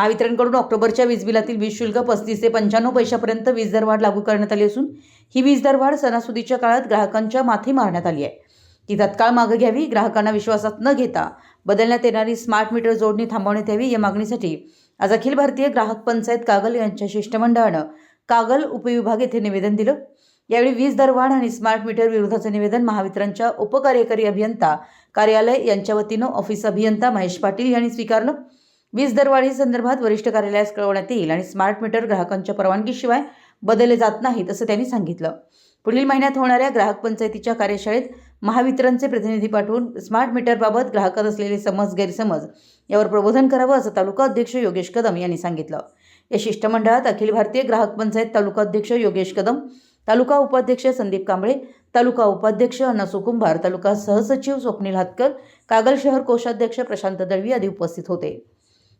महावितरणकडून ऑक्टोबरच्या वीज बिलातील वीज शुल्क पस्तीस ते पंच्याण्णव पैशापर्यंत वीज दरवाढ लागू करण्यात आली असून ही वीज दरवाढ सणासुदीच्या काळात ग्राहकांच्या माथी मारण्यात आली आहे. ती तत्काळ मागे घ्यावी ग्राहकांना विश्वासात न घेता बदलण्यात येणारी स्मार्ट मीटर जोडणी थांबवण्यात यावी या मागणीसाठी आज अखिल भारतीय ग्राहक पंचायत कागल यांच्या शिष्टमंडळानं कागल उपविभाग येथे निवेदन दिलं. यावेळी वीज दरवाढ आणि स्मार्ट मीटर विरोधाचं निवेदन महावितरणच्या उपकार्यकारी अभियंता कार्यालय यांच्या वतीनं ऑफिस अभियंता महेश पाटील यांनी स्वीकारलं वीज दरवाढी संदर्भात वरिष्ठ कार्यालयास कळवण्यात येईल आणि स्मार्ट मीटर ग्राहकांच्या परवानगीशिवाय बदलले जात नाहीत असं त्यांनी सांगितलं. पुढील महिन्यात होणाऱ्या ग्राहक पंचायतीच्या कार्यशाळेत महावितरणचे प्रतिनिधी पाठवून स्मार्ट मीटरबाबत ग्राहकात असलेले समज गैरसमज यावर प्रबोधन करावं असं तालुका अध्यक्ष योगेश कदम यांनी सांगितलं. या शिष्टमंडळात अखिल भारतीय ग्राहक पंचायत तालुका अध्यक्ष योगेश कदम तालुका उपाध्यक्ष संदीप कांबळे तालुका उपाध्यक्ष अण्णा सुकुंभार तालुका सहसचिव स्वप्नील हातकर कागल शहर कोषाध्यक्ष प्रशांत दळवी आदी उपस्थित होते.